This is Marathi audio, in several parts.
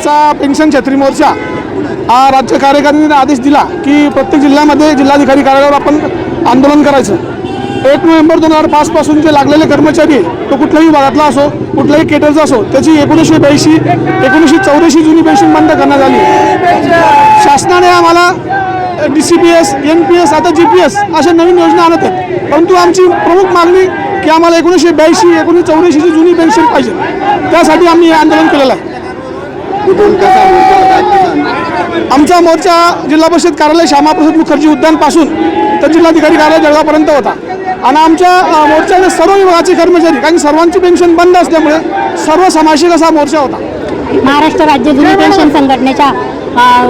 आजचा पेन्शन छत्री मोर्चा हा राज्य कार्यकारिणीने आदेश दिला की प्रत्येक जिल्ह्यामध्ये जिल्हाधिकारी कार्यालयावर आपण आंदोलन करायचं. एक नोव्हेंबर दोन हजार पाचपासून जे लागलेले कर्मचारी तो कुठल्याही विभागातला असो कुठल्याही केटरचा असो त्याची एकोणीसशे ब्याऐंशी एकोणीसशे चौऱ्याऐंशी जुनी पेन्शन बंद करण्यात आली. शासनाने आम्हाला D C P S N P S आता जी पी एस अशा नवीन योजना आणत आहेत. परंतु आमची प्रमुख मागणी की आम्हाला एकोणीसशे ब्याऐंशी एकोणीसशे चौऱ्याऐंशीची जुनी पेन्शन पाहिजे. त्यासाठी आम्ही हे आंदोलन केलेलं आहे. कुठून कसा मोर्चा होता आमचा मोर्चा जिल्हा परिषद कार्यालय श्यामाप्रसाद मुखर्जी उद्यानपासून तर जिल्हाधिकारी कार्यालय जळगावपर्यंत होता. आणि आमच्या अ, मोर्चाने सर्व विभागाचे कर्मचारी कारण सर्वांची पेन्शन बंद असल्यामुळे सर्व समावेशक असा मोर्चा होता. महाराष्ट्र राज्य जुनी पेन्शन संघटनेच्या अ,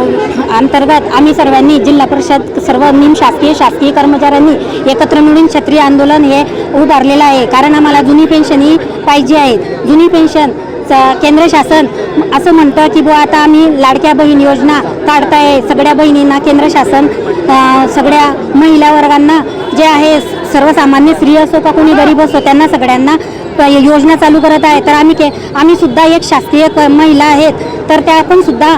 अंतर्गत आम्ही सर्वांनी जिल्हा परिषद सर्व निम शासकीय शासकीय कर्मचाऱ्यांनी एकत्र मिळून क्षत्रिय आंदोलन हे उभारलेलं आहे. कारण आम्हाला जुनी पेन्शन ही पाहिजे आहे. जुनी पेन्शन च- केंद्र शासन असं म्हणतं की बुवा आता आम्ही लाडक्या बहीण योजना काढताय. सगळ्या बहिणींना केंद्र शासन सगळ्या महिला वर्गांना जे आहे सर्वसामान्य स्त्री असो का कोणी गरीब असो त्यांना सगळ्यांना योजना चालू करत आहे. तर आम्ही के आम्ही सुद्धा एक शासकीय महिला आहेत. तर त्या पण सुद्धा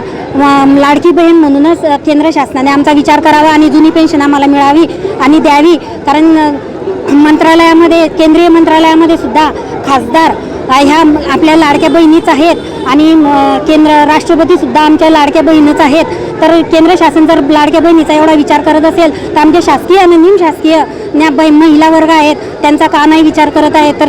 लाडकी बहीण म्हणूनच केंद्र शासनाने आमचा विचार करावा आणि जुनी पेन्शन आम्हाला मिळावी आणि द्यावी. कारण मंत्रालयामध्ये केंद्रीय मंत्रालयामध्ये सुद्धा खासदार ह्या आपल्या लाडक्या बहिणीच आहेत आणि केंद्र राष्ट्रपतीसुद्धा आमच्या लाडक्या बहिणीच आहेत. तर केंद्र शासन जर लाडक्या बहिणीचा एवढा विचार करत असेल तर आमच्या शासकीय आणि निमशासकीय बै- महिला वर्ग आहेत त्यांचा का नाही विचार करत आहे तर